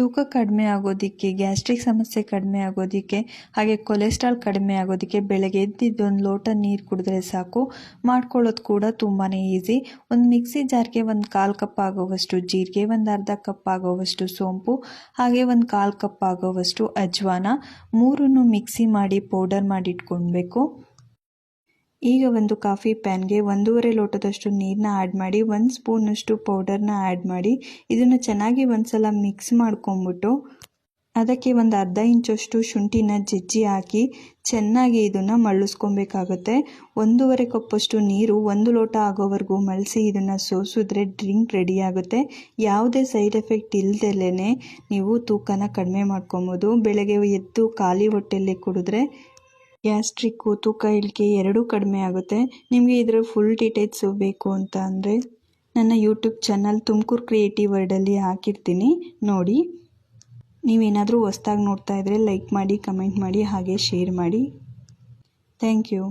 ತೂಕ ಕಡಿಮೆ ಆಗೋದಕ್ಕೆ, ಗ್ಯಾಸ್ಟ್ರಿಕ್ ಸಮಸ್ಯೆ ಕಡಿಮೆ ಆಗೋದಿಕ್ಕೆ, ಹಾಗೆ ಕೊಲೆಸ್ಟ್ರಾಲ್ ಕಡಿಮೆ ಆಗೋದಕ್ಕೆ ಬೆಳಗ್ಗೆ ಎದ್ದಿದ್ದು ಒಂದು ಲೋಟ ನೀರು ಕುಡಿದ್ರೆ ಸಾಕು. ಮಾಡ್ಕೊಳ್ಳೋದು ಕೂಡ ತುಂಬಾ ಈಸಿ. ಒಂದು ಮಿಕ್ಸಿ ಜಾರ್ಗೆ ಒಂದು ಕಾಲು ಕಪ್ ಆಗೋವಷ್ಟು ಜೀರಿಗೆ, ಒಂದು ಅರ್ಧ ಕಪ್ ಆಗೋವಷ್ಟು ಸೋಂಪು, ಹಾಗೆ ಒಂದು ಕಾಲು ಕಪ್ ಆಗೋವಷ್ಟು ಅಜ್ವಾನ. ಮೂರನ್ನು ಮಿಕ್ಸಿ ಮಾಡಿ ಪೌಡರ್ ಮಾಡಿ ಇಟ್ಕೊಳ್ಬೇಕು. ಈಗ ಒಂದು ಕಾಫಿ ಪ್ಯಾನ್ಗೆ ಒಂದೂವರೆ ಲೋಟದಷ್ಟು ನೀರನ್ನ ಆ್ಯಡ್ ಮಾಡಿ, ಒಂದು ಸ್ಪೂನಷ್ಟು ಪೌಡರ್ನ ಆ್ಯಡ್ ಮಾಡಿ, ಇದನ್ನು ಚೆನ್ನಾಗಿ ಒಂದ್ಸಲ ಮಿಕ್ಸ್ ಮಾಡ್ಕೊಂಬಿಟ್ಟು, ಅದಕ್ಕೆ ಒಂದು ಅರ್ಧ ಇಂಚಷ್ಟು ಶುಂಠಿನ ಜಜ್ಜಿ ಹಾಕಿ ಚೆನ್ನಾಗಿ ಇದನ್ನು ಮಳ್ಳಿಸ್ಕೊಬೇಕಾಗುತ್ತೆ. ಒಂದೂವರೆ ಕಪ್ಪಷ್ಟು ನೀರು ಒಂದು ಲೋಟ ಆಗೋವರೆಗೂ ಮಳಿಸಿ ಇದನ್ನು ಸೋಸಿದ್ರೆ ಡ್ರಿಂಕ್ ರೆಡಿ ಆಗುತ್ತೆ. ಯಾವುದೇ ಸೈಡ್ ಎಫೆಕ್ಟ್ ಇಲ್ದಲೇ ನೀವು ತೂಕನ ಕಡಿಮೆ ಮಾಡ್ಕೊಬೋದು. ಬೆಳಗ್ಗೆ ಎದ್ದು ಖಾಲಿ ಹೊಟ್ಟೆಯಲ್ಲಿ ಕುಡಿದ್ರೆ ಗ್ಯಾಸ್ಟ್ರಿಕ್ಕು ತೂಕ ಇಳಿಕೆ ಎರಡೂ ಕಡಿಮೆ ಆಗುತ್ತೆ. ನಿಮಗೆ ಇದರ ಫುಲ್ ಡೀಟೇಲ್ಸು ಬೇಕು ಅಂತ ಅಂದರೆ ನನ್ನ ಯೂಟ್ಯೂಬ್ ಚಾನಲ್ ತುಮಕೂರು ಕ್ರಿಯೇಟಿವ್ ವರ್ಡಲ್ಲಿ ಹಾಕಿರ್ತೀನಿ. ನೋಡಿ. ನೀವೇನಾದರೂ ಹೊಸ್ದಾಗಿ ನೋಡ್ತಾ ಇದ್ದರೆ ಲೈಕ್ ಮಾಡಿ ಕಮೆಂಟ್ ಮಾಡಿ, ಹಾಗೆ ಶೇರ್ ಮಾಡಿ. Thank you